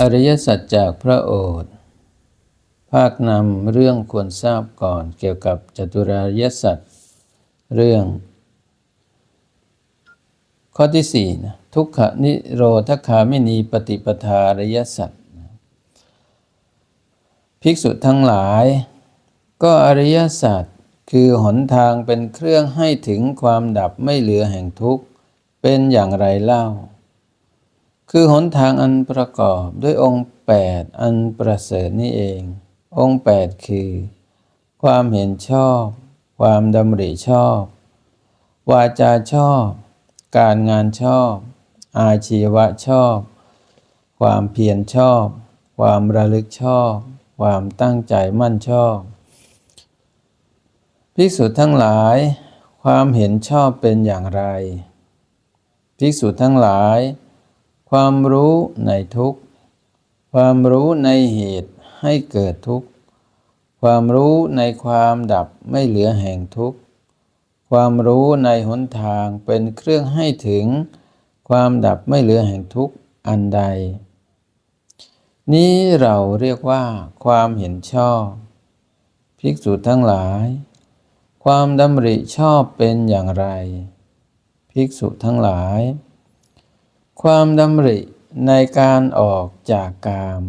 อริยสัจจากพระโอษฐ์ภาคนำเรื่องควรทราบก่อนเกี่ยวกับจตุราริยสัจเรื่อง ข้อที่สี่นะทุกขนิโรธคามินีปฏิปทาอริยสัจภิกษุทั้งหลาย ก็อริยสัจคือหนทางเป็นเครื่องให้ถึงความดับไม่เหลือแห่งทุกข์ เป็นอย่างไรเล่า คือหนทางอันประกอบด้วยองค์แปดอันประเสริฐนี่เอง องค์แปดคือ ความเห็นชอบ ความดำริชอบ วาจาชอบ การงานชอบ อาชีวะชอบ ความเพียรชอบ ความระลึกชอบ ความตั้งใจมั่นชอบภิกษุทั้งหลาย ความเห็นชอบเป็นอย่างไร ภิกษุทั้งหลาย ความรู้ในทุกข์ ความรู้ในเหตุให้เกิดทุกข์ ความรู้ในความดับไม่เหลือแห่งทุกข์ ความรู้ในหนทางเป็นเครื่องให้ถึง ความดับไม่เหลือแห่งทุกข์อันใด นี้เราเรียกว่า ความเห็นชอบ ภิกษุทั้งหลาย ความดำริชอบเป็นอย่างไร ภิกษุทั้งหลาย ความดำริในการออกจากกาม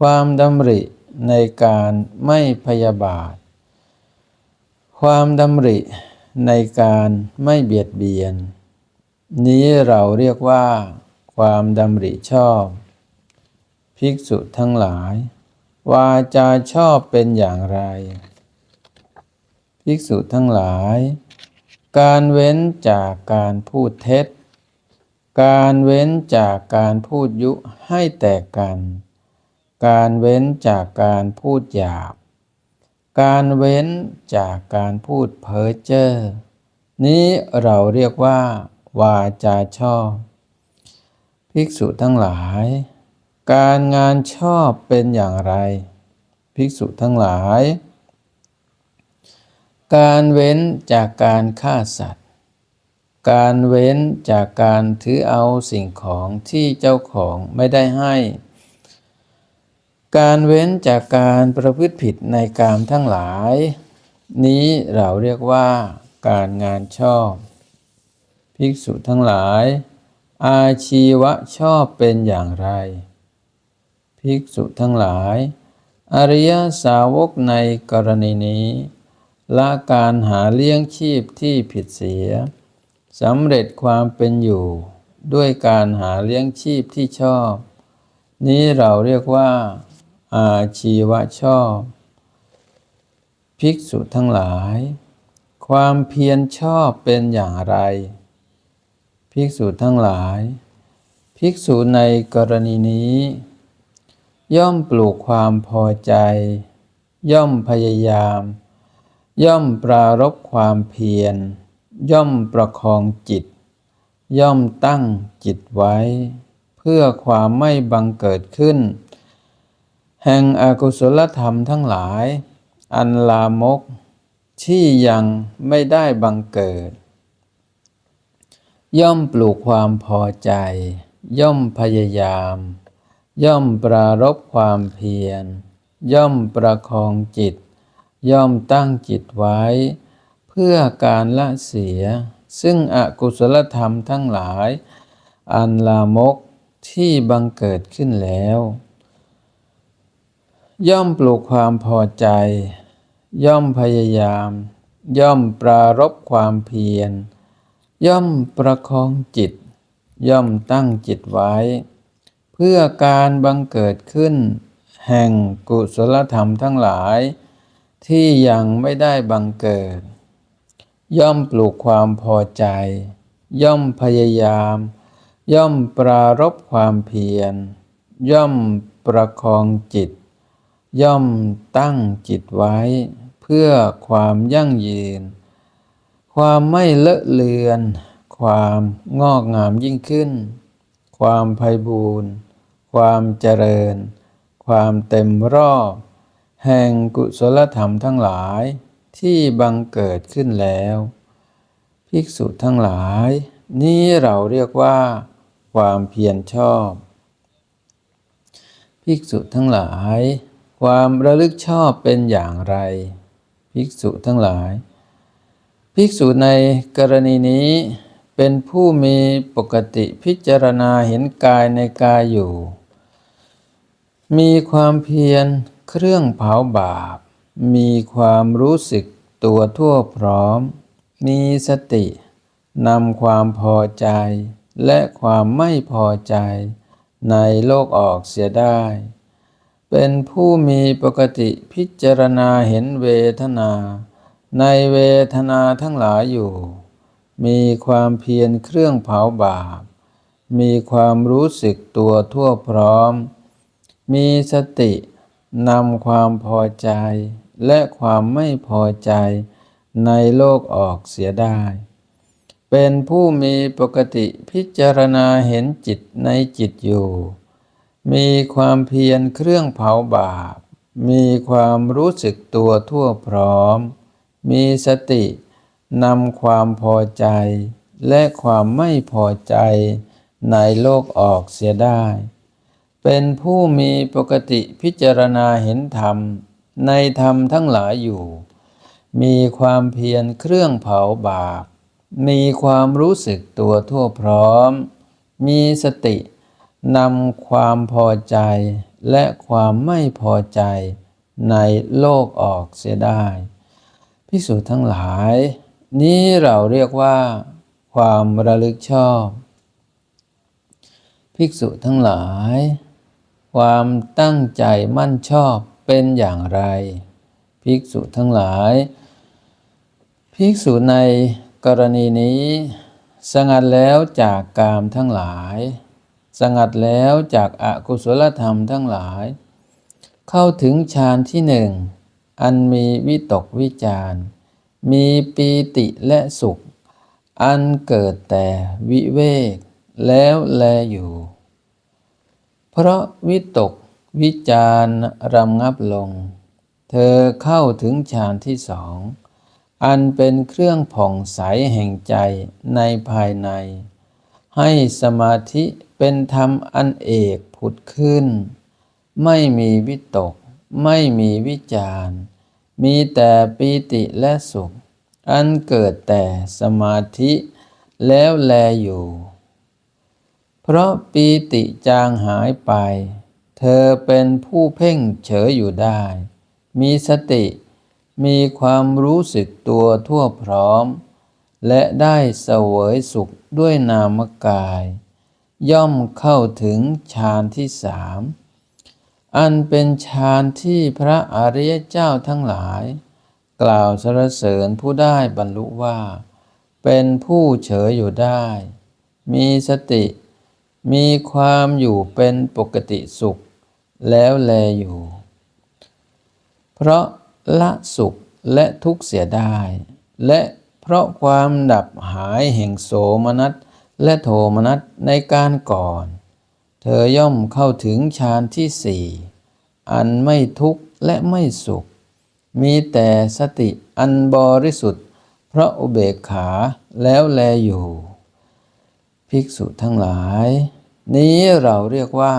ความดำริในการไม่พยาบาท ความดำริในการไม่เบียดเบียน นี้เราเรียกว่า ความดำริชอบ ภิกษุทั้งหลาย วาจาชอบเป็นอย่างไร ภิกษุทั้งหลาย การเว้นจากการพูดเท็จ การเว้นจากการพูดยุให้แตกกัน การเว้นจากการพูดหยาบ การเว้นจากการพูดเพ้อเจ้อ นี้เราเรียกว่า วาจาชอบ ภิกษุทั้งหลาย การงานชอบเป็นอย่างไร ภิกษุทั้งหลาย การเว้นจากการฆ่าสัตว์ การเว้นจากการถือเอาสิ่งของที่เจ้าของไม่ได้ให้ การเว้นจากการประพฤติผิดในกามทั้งหลาย นี้เราเรียกว่า การงานชอบ ภิกษุทั้งหลาย อาชีวะชอบเป็นอย่างไร ภิกษุทั้งหลาย อริยสาวกในกรณีนี้ ละการหาเลี้ยงชีพที่ผิดเสียสำเร็จความเป็นอยู่ ด้วยการหาเลี้ยงชีพที่ชอบ นี้เราเรียกว่า อาชีวะชอบ ภิกษุทั้งหลาย ความเพียรชอบเป็นอย่างไร ภิกษุทั้งหลาย ภิกษุในกรณีนี้ ย่อมปลูกความพอใจ ย่อมพยายาม ย่อมปรารบความเพียร ย่อมประคองจิต ย่อมตั้งจิตไว้ เพื่อความไม่บังเกิดขึ้น แห่งอกุศลธรรมทั้งหลาย อันลามก ที่ยังไม่ได้บังเกิด ย่อมปลูกความพอใจ ย่อมพยายาม ย่อมปรารบความเพียร ย่อมประคองจิต ย่อมตั้งจิตไว้ เพื่อการละเสีย ซึ่งอกุศลธรรมทั้งหลาย อันลามกที่บังเกิดขึ้นแล้ว ย่อมปลูกความพอใจ ย่อมพยายาม ย่อมปรารบความเพียร ย่อมประคองจิต ย่อมตั้งจิตไว้ เพื่อการบังเกิดขึ้น แห่งกุศลธรรมทั้งหลาย ที่ยังไม่ได้บังเกิด ย่อมปลูกความพอใจ ย่อมพยายาม ย่อมปรารบความเพียร ย่อมประคองจิต ย่อมตั้งจิตไว้ เพื่อความยั่งยืน ความไม่เลอะเลือน ความงอกงามยิ่งขึ้น ความไพบูรณ์ความเจริญ ความเต็มรอบ แห่งกุศลธรรมทั้งหลายที่บังเกิดขึ้นแล้ว ภิกษุทั้งหลาย นี้เราเรียกว่า ความเพียรชอบ ภิกษุทั้งหลาย ความระลึกชอบเป็นอย่างไร ภิกษุทั้งหลาย ภิกษุในกรณีนี้เป็นผู้มีปกติพิจารณาเห็นกายในกายอยู่ มีความเพียร เครื่องเผาบาป มีความรู้สึกตัวทั่วพร้อม มีสตินำความพอใจ และความไม่พอใจ ในโลกออกเสียได้ เป็นผู้มีปกติพิจารณาเห็นเวทนา ในเวทนาทั้งหลายอยู่ มีความเพียรเครื่องเผาบาป มีความรู้สึกตัวทั่วพร้อม มีสติ นำความพอใจ และความไม่พอใจในโลกออกเสียได้ เป็นผู้มีปกติพิจารณาเห็นจิตในจิตอยู่ มีความเพียรเครื่องเผาบาป มีความรู้สึกตัวทั่วพร้อม มีสตินำความพอใจ และความไม่พอใจในโลกออกเสียได้ เป็นผู้มีปกติพิจารณาเห็นธรรม ในธรรมทั้งหลายอยู่ มีความเพียรเครื่องเผาบาป มีความรู้สึกตัวทั่วพร้อม มีสตินำความพอใจและความไม่พอใจในโลกออกเสียได้พิสูจน์ทั้งหลาย นี้เราเรียกว่า ความระลึกชอบ ภิกษุทั้งหลาย ความตั้งใจมั่นชอบเป็นอย่างไร ภิกษุทั้งหลาย ภิกษุในกรณีนี้ สงัดแล้วจากกามทั้งหลาย สงัดแล้วจากอากุศลธรรมทั้งหลาย เข้าถึงฌานที่หนึ่ง อันมีวิตกวิจารมีปีติและสุข อันเกิดแต่วิเวก แล้วแลอยู่ เพราะวิตกวิจารรำงับลง เธอเข้าถึงฌานที่สอง อันเป็นเครื่องผ่องใสแห่งใจในภายใน ให้สมาธิเป็นธรรมอันเอกผุดขึ้น ไม่มีวิตก ไม่มีวิจารมีแต่ปีติและสุข อันเกิดแต่สมาธิแล้วแลอยู่ เพราะปีติจางหายไป เธอเป็นผู้เพ่งเฉยอยู่ได้ มีสติ มีความรู้สึกตัวทั่วพร้อม และได้เสวยสุขด้วยนามกาย ย่อมเข้าถึงฌานที่สามอันเป็นฌานที่พระอริยเจ้าทั้งหลาย กล่าวสรรเสริญผู้ได้บรรลุว่า เป็นผู้เฉยอยู่ได้ มีสติ มีความอยู่เป็นปกติสุข แล้วแลอยู่ เพราะละสุขและทุกข์เสียได้ และเพราะความดับหายแห่งโสมนัสและโทมนัสในการก่อน เธอย่อมเข้าถึงฌานที่สี่อันไม่ทุกข์และไม่สุข มีแต่สติอันบริสุทธิ์ เพราะอุเบกขาแล้วแลอยู่ ภิกษุทั้งหลาย นี้เราเรียกว่า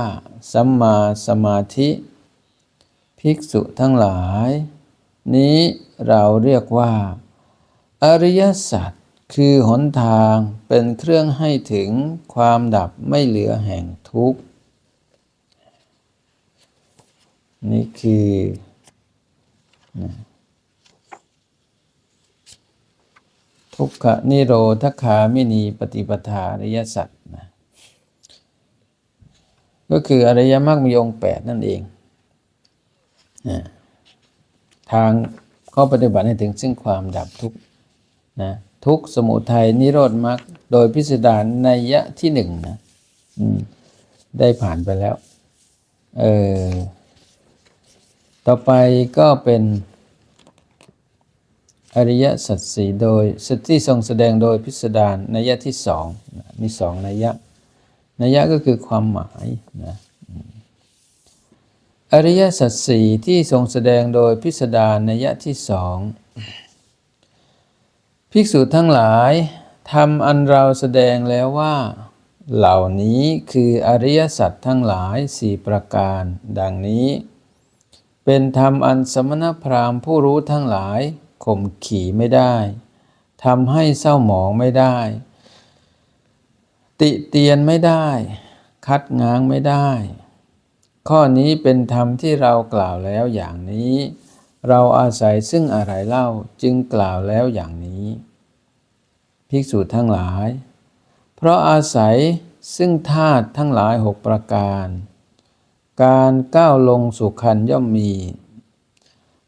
สัมมาสมาธิ ภิกษุทั้งหลาย นี้เราเรียกว่า อริยสัจคือหนทางเป็นเครื่องให้ถึงความดับไม่เหลือแห่งทุกข์ นี่คือนะ ทุกขนิโรธคาไมินีปฏิปทาอริยสัจนะก็คืออริยมรรคมีองค์แปดนั่นเองนะทางข้อปฏิบัติให้ถึงซึ่งความดับทุกข์นะทุกข์สมุทัยนิโรธมรรคโดยพิสดารในยะที่หนึ่งนะได้ผ่านไปแล้ว เออต่อไปก็เป็น อริยสัจสี่โดยสที่ทรงแสดงโดยพิสดารนัยยะที่สองมีสองนัยยะนัยยะก็คือความหมายนะอริยสัจสี่ที่ทรงแสดงโดยพิสดารนัยยะที่สองภิกษุทั้งหลายธรรมอันเราแสดงแล้วว่า เหล่านี้คืออริยสัจทั้งหลายสี่ประการ ดังนี้ เป็นธรรมอันสมณพราหมณ์ผู้รู้ทั้งหลาย ข่มขี่ไม่ได้ทำให้เศร้าหมองไม่ได้ ติเตียนไม่ได้ คัดง้างไม่ได้ ข้อนี้เป็นธรรมที่เรากล่าวแล้วอย่างนี้ เราอาศัยซึ่งอะไรเล่าจึงกล่าวแล้วอย่างนี้ ภิกษุทั้งหลาย เพราะอาศัยซึ่งธาตุทั้งหลายหกประการ การก้าวลงสู่คันย่อมมี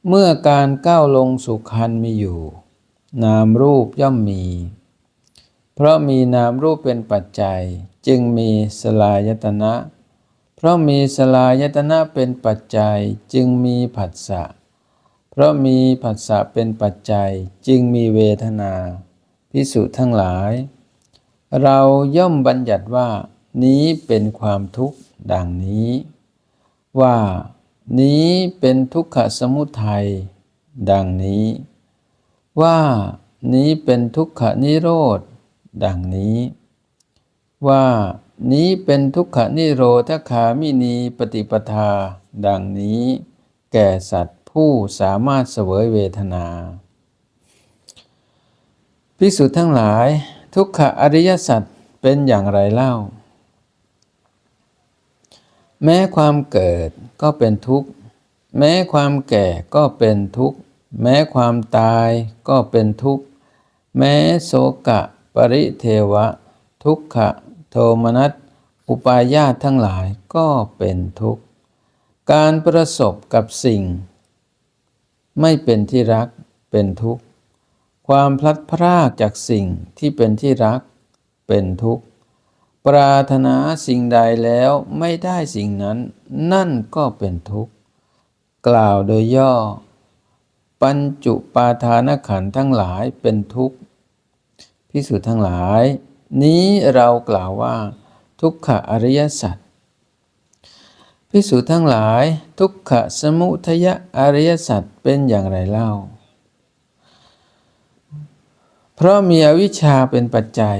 เมื่อการก้าวลงสู่คันมีอยู่ นามรูปย่อมมี เพราะมีนามรูปเป็นปัจจัย จึงมีสลายตนะ เพราะมีสลายตนะเป็นปัจจัย จึงมีผัสสะเพราะมีผัสสะเป็นปัจจัย จึงมีเวทนา พิสุทั้งหลาย เราย่อมบัญญัติว่านี้เป็นความทุกข์ดังนี้ ว่า นี้เป็นทุกขสมุทัย ดังนี้ ว่านี้เป็นทุกขนิโรธ ดังนี้ ว่านี้เป็นทุกขนิโรธคามินีปฏิปทา ดังนี้ แก่สัตว์ผู้สามารถเสวยเวทนาภิกษุทั้งหลาย ทุกขอริยสัจเป็นอย่างไรเล่า แม้ความเกิดก็เป็นทุกข์ แม้ความแก่ก็เป็นทุกข์ แม้ความตายก็เป็นทุกข์ แม้โสกะ ปริเทวะ ทุกขะ โทมนัส อุปาญาตทั้งหลายก็เป็นทุกข์ การประสบกับสิ่ง ไม่เป็นที่รักเป็นทุกข์ ความพลัดพรากจากสิ่งที่เป็นที่รักเป็นทุกข์ ปรารถนาสิ่งใดแล้วไม่ได้สิ่งนั้น นั่นก็เป็นทุกข์ กล่าวโดยย่อ ปัญจุปาทานขันทั้งหลายเป็นทุกข์พิสุทั้งหลาย นี้เรากล่าวว่า ทุกขอริยสัจพิสุทั้งหลาย ทุกขสมุทยอริยสัจเป็นอย่างไรเล่า เพราะมีอวิชชาเป็นปัจจัย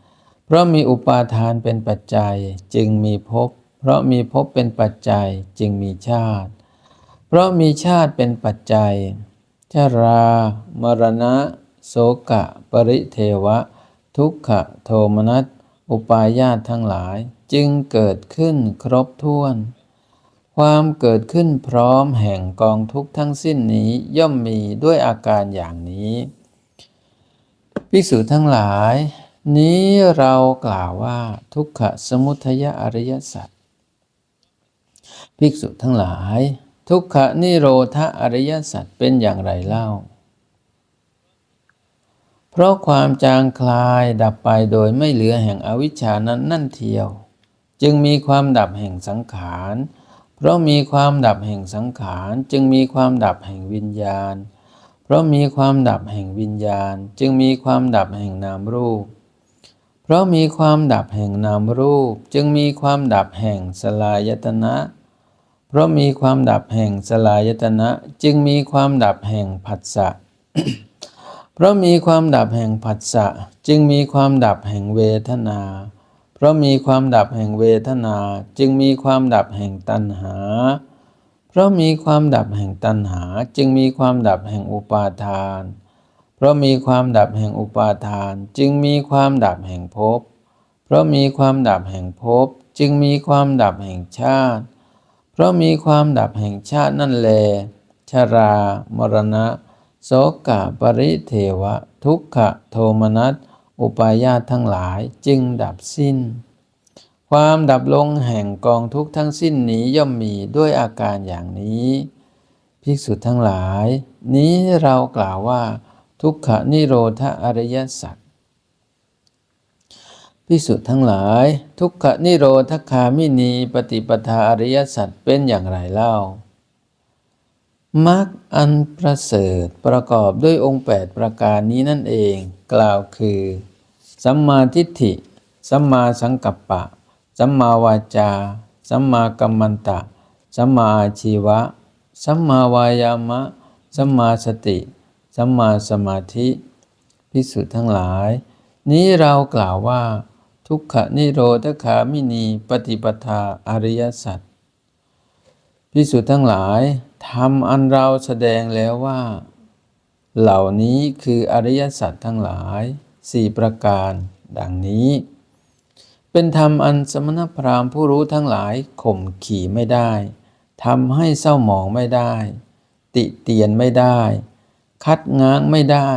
พราะมีอุปาทานเป็นปัจจัยจึงมีภพ เพราะมีภพเป็นปัจจัยจึงมีชาติ เพราะมีชาติเป็นปัจจัย ชรา มรณะ โสกะ ปริเทวะ ทุกขะโทมนัส อุปาญาตทั้งหลายจึงเกิดขึ้นครบถ้วน ความเกิดขึ้นพร้อมแห่งกองทุกทั้งสิ้นนี้ย่อมมีด้วยอาการอย่างนี้ ภิกษุทั้งหลาย นี้เรากล่าวว่าทุกขสมุทัยอริยสัจภิกษุทั้งหลาย ทุกขนิโรธอริยสัจเป็นอย่างไรเล่า เพราะความจางคลายดับไปโดยไม่เหลือแห่งอวิชชานั้นนั่นเทียว จึงมีความดับแห่งสังขาร เพราะมีความดับแห่งสังขาร จึงมีความดับแห่งวิญญาณ เพราะมีความดับแห่งวิญญาณ จึงมีความดับแห่งนามรูป ราะมีความดับแห่งนามรูป จึงมีความดับแห่งสลายตนะ เพราะมีความดับแห่งสลายตนะ จึงมีความดับแห่งผัสสะ เพราะมีความดับแห่งผัสสะ จึงมีความดับแห่งเวทนา เพราะมีความดับแห่งเวทนา จึงมีความดับแห่งตัณหา เพราะมีความดับแห่งตัณหา จึงมีความดับแห่งอุปาทาน เพราะมีความดับแห่งอุปาทานจึงมีความดับแห่งภพ เพราะมีความดับแห่งภพจึงมีความดับแห่งชาติ เพราะมีความดับแห่งชาตินั่นแล ชรา มรณะ โสกะปริเทวะ ทุกขะโทมนัส อุปาญาตทั้งหลายจึงดับสิ้น ความดับลงแห่งกองทุกทั้งสิ้นนี้ย่อมมีด้วยอาการอย่างนี้ ภิกษุทั้งหลาย นี้เรากล่าวว่า ทุกขนิโรธอริยสัจพิสุทั้งหลาย ทุกขนิโรธคามินีปฏิปทาอริยสัจเป็นอย่างไรเล่ามรรคอันประเสริฐประกอบด้วยองค์ 8 ประการนี้นั่นเอง กล่าวคือ สัมมาทิฏฐิ สัมมาสังกัปปะ สัมมาวาจา สัมมากัมมันตะ สัมมาอาชีวะ สัมมาวายามะ สัมมาสติ สัมมาสมาธิพิสุทธ์ทั้งหลาย นี้เรากล่าวว่า ทุกขนิโรธคามินีปฏิปทาอริยสัจพิสุทธ์ทั้งหลายทำอันเราแสดงแล้วว่า เหล่านี้คืออริยสัจทั้งหลายสี่ประการดังนี้ เป็นธรรมอันสมณพราหมณ์ผู้รู้ทั้งหลายข่มขี่ไม่ได้ทำให้เศร้าหมองไม่ได้ ติเตียนไม่ได้ คัดง้างไม่ได้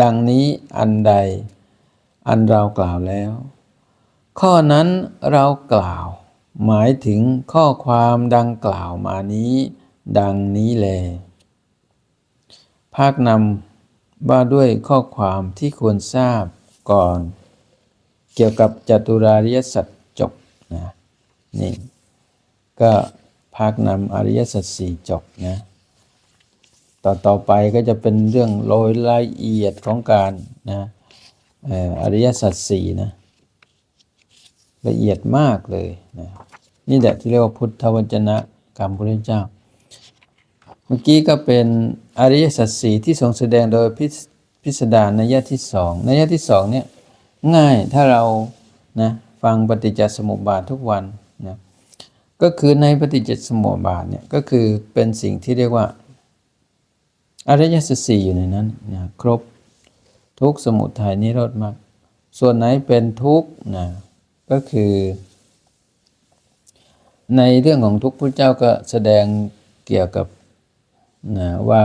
ดังนี้อันใด อันเรากล่าวแล้ว ข้อนั้นเรากล่าว หมายถึงข้อความดังกล่าวมานี้ ดังนี้แล ภาคนำว่าด้วยข้อความที่ควรทราบก่อน เกี่ยวกับจัตุราริยสัจจบนะนี่ก็ภาคนำอริยสัจสี่จบนะ ต่อต่อไปก็จะเป็นเรื่องโรยละเอียดของการนะอริยสัจสี่นะละเอียดมากเลยนะนี่แหละที่เรียกว่าพุทธวจนะกรรมพุทธเจ้า เมื่อกี้ก็เป็นอริยสัจสี่ที่ทรงแสดงโดยพิสพิสดารในยะที่สองในยะที่สองเนี่ยง่ายถ้าเรานะฟังปฏิจจสมุปบาททุกวันนะก็คือในปฏิจจสมุปบาทเนี่ยก็คือเป็นสิ่งที่เรียกว่า อริยสัจสี่อยู่ในนั้นนะครบทุกสมุทัยนิโรธมรรคส่วนไหนเป็นทุกนะก็คือ ในเรื่องของทุกพระเจ้าก็แสดงเกี่ยวกับนะว่า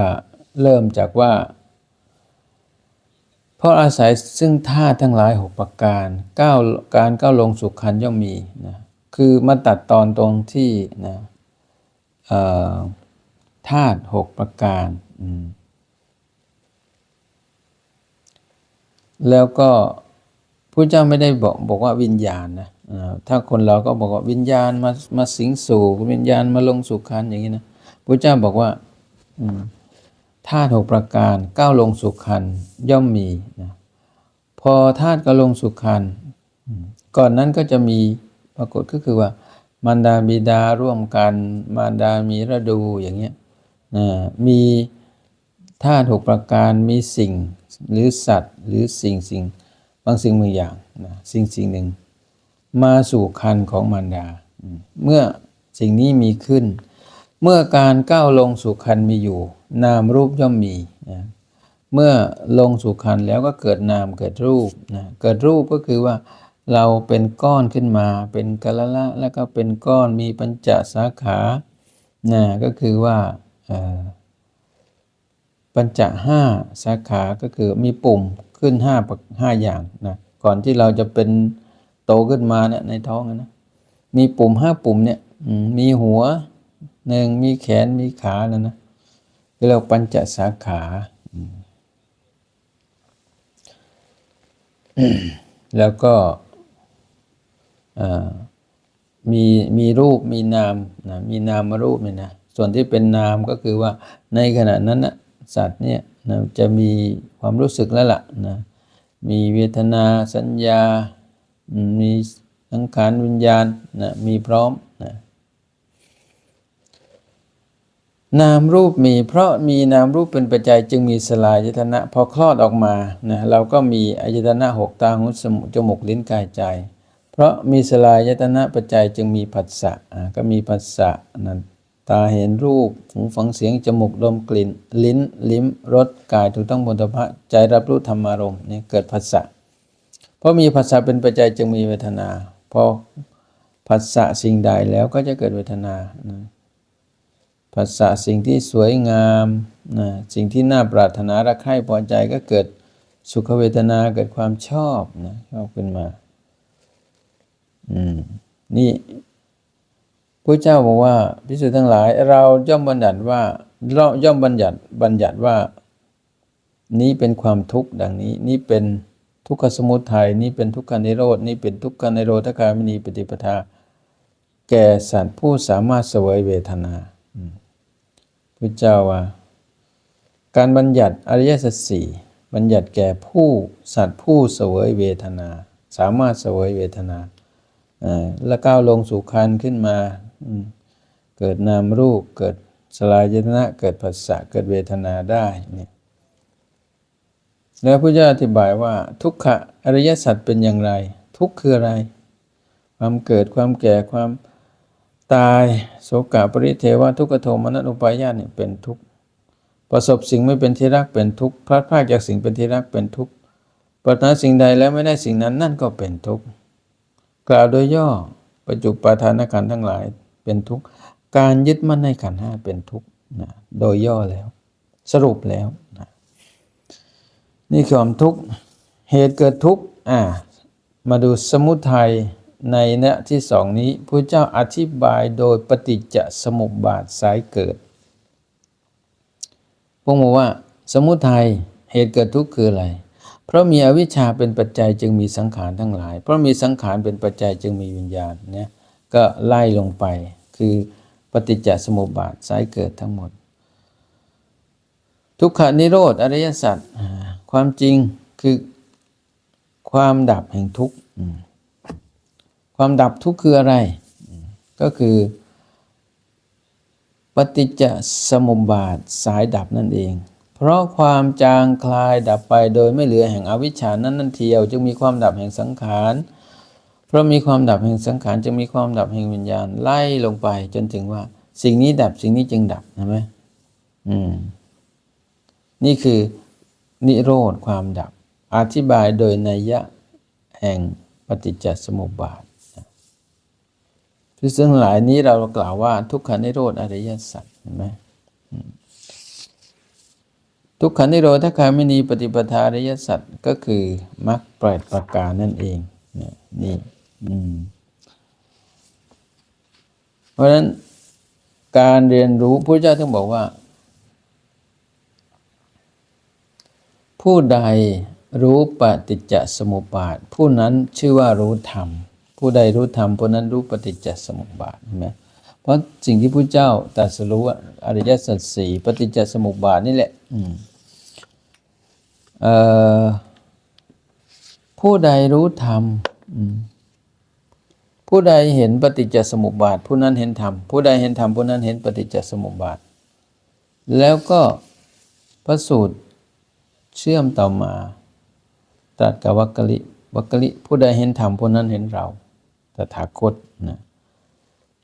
เริ่มจากว่า เพราะอาศัยซึ่งท่าตุทั้งหลายหกประการก้าวการก้าวลงสู่ขันย่อมมีนะคือมาตัดตอนตรงที่นะธาตุหกประการ แล้วก็พระเจ้าไม่ได้บอกบอกว่าวิญญาณนะถ้าคนเราก็บอกว่าวิญญาณมามาสิงสู่วิญญาณมาลงสู่ขันอย่างนี้นะพระเจ้าบอกว่าธาตุหกประการก้าวลงสู่ขันย่อมมีนะพอธาตุก็ลงสู่ขันก่อนนั้นก็จะมีปรากฏก็คือว่า มารดาบิดาร่วมกัน มารดามีระดูอย่างเงี้ยนะมี ธาตุหกประการมีสิ่งหรือสัตว์หรือสิ่งสิ่งบางสิ่งบางอย่างนะสิ่งสิ่งหนึ่ง มาสู่คันของมารดา เมื่อสิ่งนี้มีขึ้น เมื่อการก้าวลงสู่คันมีอยู่ นามรูปย่อมมีนะเมื่อลงสู่คันแล้วก็เกิดนามเกิดรูปนะเกิดรูปก็คือว่าเราเป็นก้อนขึ้นมาเป็นกะละละแล้วก็เป็นก้อนมีปัญจสาขานะก็คือว่า ปัญจห้าสาขาก็คือมีปุ่มขึ้นห้าประห้าอย่างนะก่อนที่เราจะเป็นโตขึ้นมาเนี่ยในท้องนะมีปุ่มห้าปุ่มเนี่ยมีหัวหนึ่งมีแขนมีขาแล้วนะเรียกว่าปัญจสาขา แล้วก็มีมีรูปมีนามนะมีนามมารูปเนี่ยนะส่วนที่เป็นนามก็คือว่าในขณะนั้นนะ สัตว์เนี่ยนะจะมีความรู้สึกแล้วล่ะนะมีเวทนาสัญญา มีสังขารวิญญาณนะมีพร้อมนะนามรูปมีเพราะมีนามรูปเป็นปัจจัยจึงมีสลายยตนะพอคลอดออกมานะเราก็มีอายตนะหกตาหูจมูกจมูกลิ้นกายใจ เพราะมีสลายยตนะปัจจัยจึงมีผัสสะก็มีผัสสะนั้น ตาเห็นรูปหูฟังเสียง จมูกดมกลิ่น ลิ้น ลิ้ม รส กายถูกต้องบนตภะใจรับรู้ธรรมารมณ์นี่เกิดผัสสะ เพราะมีผัสสะเป็นปัจจัยจึงมีเวทนา พอผัสสะสิ่งใดแล้วก็จะเกิดเวทนาผัสสะสิ่งที่สวยงามนะสิ่งที่น่าปรารถนารักใคร่พอใจก็เกิดสุขเวทนาเกิดความชอบนะชอบขึ้นมา อืม นี่ พระเจ้าบอกว่าพิสุทธ์ทั้งหลาย เราย่อมบัญญัติว่าเราย่อมบัญญัติบัญญัติว่า นี้เป็นความทุกข์ดังนี้ นี้เป็นทุกขสมุทัยนี้เป็นทุกขานิโรดนี้เป็นทุกขานิโรธคามินีปฏิปทา แก่สัตว์ผู้สามารถเสวยเวทนาพระเจ้าว่า การบัญญัติอริยสัจสี่บัญญัติแก่ผู้สัตว์ผู้เสวยเวทนา สามารถเสวยเวทนาแล้วก้าวลงสู่คันขึ้นมา เกิดนามรูปเกิดสลายยตนะเกิดผัสสะเกิดเวทนาได้เนี่ยแล้วพระเจ้าอธิบายว่า ทุกขะอริยสัจเป็นอย่างไร ทุกคืออะไร ความเกิดความแก่ความตายโสกะปริเทวะทุกขโทมนัสอุปายาเนี่ยเป็นทุกข์ประสบสิ่งไม่เป็นที่รักเป็นทุกข์พลาดพลาดจากสิ่งเป็นที่รักเป็นทุกข์ปรารถนาสิ่งใดแล้วไม่ได้สิ่งนั้นนั่นก็เป็นทุกข์กล่าวโดยย่อประจุปาทานขันทั้งหลาย เป็นทุกข์ การยึดมั่นในขันห้าเป็นทุกข์นะโดยย่อแล้ว สรุปแล้วนะนี่คือความทุกข์เหตุเกิดทุกข์อ่ามาดูสมุทัยในเนื้อที่สองนี้พระเจ้าอธิบายโดยปฏิจจสมุปบาทสายเกิดพวกบอกว่า สมุทัยเหตุเกิดทุกข์คืออะไร เพราะมีอวิชชาเป็นปัจจัยจึงมีสังขารทั้งหลาย เพราะมีสังขารเป็นปัจจัยจึงมีวิญญาณเนี่ยก็ไล่ลงไป คือปฏิจจสมุปบาทสายเกิดทั้งหมด ทุกขานิโรธอริยสัจความจริงคือความดับแห่งทุกข์ความดับทุกข์คืออะไร ก็คือ ปฏิจจสมุปบาทสายดับนั่นเอง เพราะความจางคลายดับไปโดยไม่เหลือแห่งอวิชชานั้นนั่นเทียว จึงมีความดับแห่งสังขาร เพราะมีความดับแห่งสังขารจึงมีความดับแห่งวิญญาณไล่ลงไปจนถึงว่า สิ่งนี้ดับสิ่งนี้จึงดับใช่ไหมอืม นี่คือนิโรธความดับ อธิบายโดยนัยยะแห่งปฏิจจสมุปบาทซึ่งหลายนี้เรากล่าวว่า ทุกขานิโรธอริยสัจเห็นไหมทุกขานิโรธถ้าใครไม่มีปฏิปทาอริยสัจก็คือมรรคแปดประการนั่นเองนี่ เพราะฉะนั้นการเรียนรู้พระเจ้าถึงบอกว่า ผู้ใดรู้ปฏิจจสมุปบาท ผู้นั้นชื่อว่ารู้ธรรม ผู้ใดรู้ธรรมผู้นั้นรู้ปฏิจจสมุปบาทเห็นไหมเพราะสิ่งที่พระเจ้าตรัสรู้อริยสัจสี่ปฏิจจสมุปบาทนี่แหละอืมผู้ใดรู้ธรรมอืม ผู้ใดเห็นปฏิจจสมุปบาท ผู้นั้นเห็นธรรมผู้ใดเห็นธรรมผู้นั้นเห็นปฏิจจสมุปบาท แล้วก็พระสูตรเชื่อมต่อมาตรัสกับวักกะลิวักกะลิผู้ใดเห็นธรรมผู้นั้นเห็นเราตถาคตนะ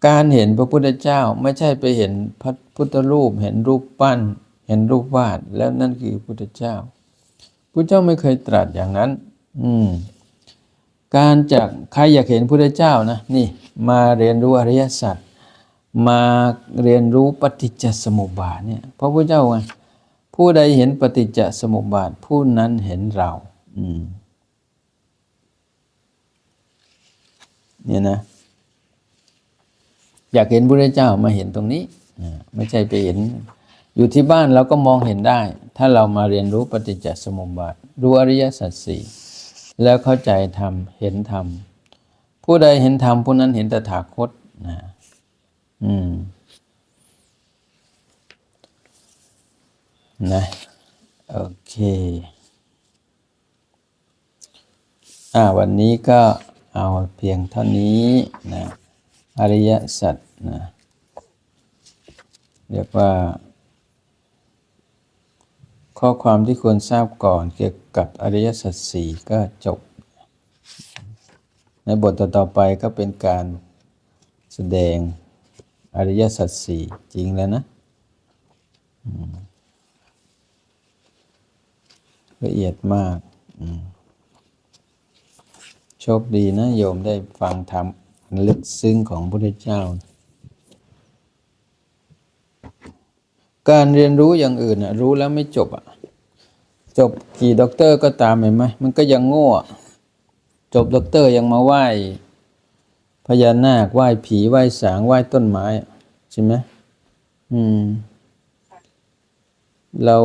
การเห็นพระพุทธเจ้าไม่ใช่ไปเห็นพระพุทธรูป เห็นรูปปั้น เห็นรูปวาดแล้วนั่นคือพุทธเจ้าพุทธเจ้าไม่เคยตรัสอย่างนั้น อืม การจากใครอยากเห็นพุทธเจ้านะนี่มาเรียนรู้อริยสัจมาเรียนรู้ปฏิจจสมุปบาทเนี่ยพระพระเจ้าไงผู้ใดเห็นปฏิจจสมุปบาทผู้นั้นเห็นเราอืมเนี่ยนะอยากเห็นพระเจ้ามาเห็นตรงนี้ไม่ใช่ไปเห็น อยู่ที่บ้านเราก็มองเห็นได้ ถ้าเรามาเรียนรู้ปฏิจจสมุปบาทรู้อริยสัจสี่ แล้วเข้าใจธรรมเห็นธรรมผู้ใดเห็นธรรมผู้นั้นเห็นตถาคตนะอืมนะโอเคอ่าวันนี้ก็เอาเพียงเท่านี้นะอริยสัจนะเรียกว่า ข้อความที่ควรทราบก่อนเกี่ยวกับอริยสัจสี่ก็จบ ในบทต่อๆไปก็เป็นการแสดงอริยสัจสี่จริงแล้วนะละเอียดมากโชคดีนะโยมได้ฟังธรรมลึกซึ้งของพระพุทธเจ้า การเรียนรู้อย่างอื่นรู้แล้วไม่จบอะ จบกี่ด็อกเตอร์ก็ตามเห็นไหมมันก็ยังโง่จบด็อกเตอร์ยังมาไหว้พญานาคไหว้ผีไหว้สางไหว้ต้นไม้อะใช่ไหมอืม เรา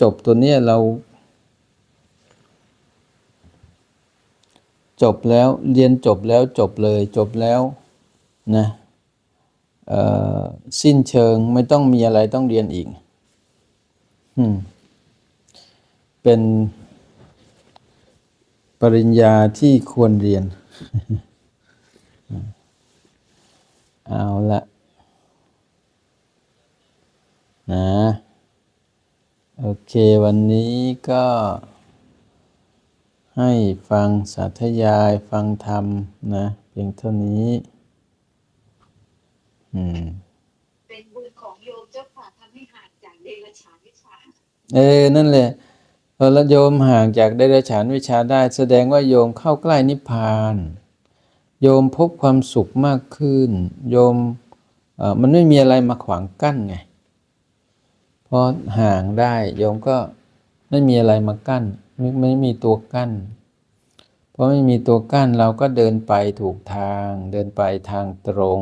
จบตัวเนี้ยเรา จบแล้วเรียนจบแล้วจบเลยจบแล้วนะสิ้นเชิงไม่ต้องมีอะไรต้องเรียนอีก อืม เป็นปริญญาที่ควรเรียน เอาละนะโอเควันนี้ก็ให้ฟังสาธยายฟังธรรมนะเพียงเท่านี้อืมเป็นบุญของโยมเจ้าค่ะทำให้ห่างจากเดรัจฉานวิชา เออ นั่นแหละ พอละโยมห่างจากได้ฉานวิชาได้ แสดงว่าโยมเข้าใกล้นิพพาน โยมพบความสุขมากขึ้น โยมมันไม่มีอะไรมาขวางกั้นไงพอห่างได้โยมก็ไม่มีอะไรมากั้นไม่ไม่มีตัวกั้นเพราะไม่มีตัวกั้นเราก็เดินไปถูกทาง เดินไปทางตรง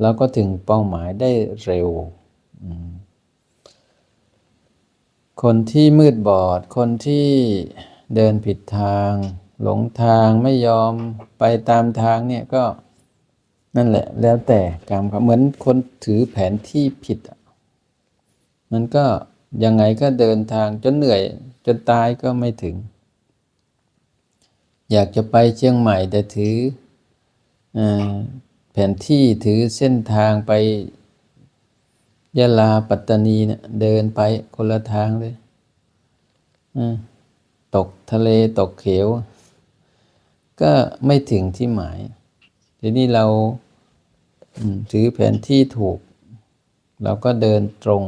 แล้วก็ถึงเป้าหมายได้เร็วอืม คนที่มืดบอด คนที่เดินผิดทาง หลงทางไม่ยอมไปตามทางเนี่ยก็นั่นแหละ แล้วแต่กรรมครับเหมือนคนถือแผนที่ผิด มันก็ยังไงก็เดินทางจนเหนื่อย จนตายก็ไม่ถึง อยากจะไปเชียงใหม่แต่ถืออแผนที่ถือเส้นทางไป ยะลาปัตตานีเนี่ยเดินไปคนละทางเลยตกทะเลตกเขว ก็ไม่ถึงที่หมาย ทีนี้เราถือแผนที่ถูก เราก็เดินตรง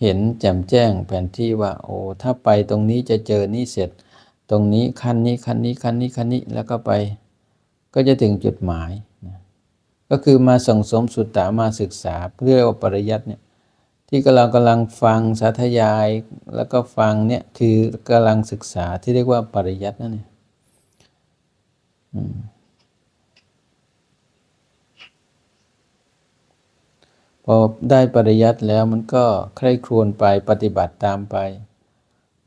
เห็นแจ่มแจ้งแผนที่ว่า โอ้ถ้าไปตรงนี้จะเจอนี่เสร็จ ตรงนี้คันนี้คันนี้คันนี้คันนี้แล้วก็ไป ก็จะถึงจุดหมาย ก็คือมาส่งสมสุตตามาศึกษาเรียกว่าปริยัติเนี่ยที่กำลังกำลังฟังสาธยายแล้วก็ฟังเนี่ยคือกำลังศึกษาที่เรียกว่าปริยัตินั่นเองพอได้ปริยัติแล้วมันก็ใคร่ครวญไปปฏิบัติตามไป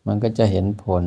มันก็จะเห็นผล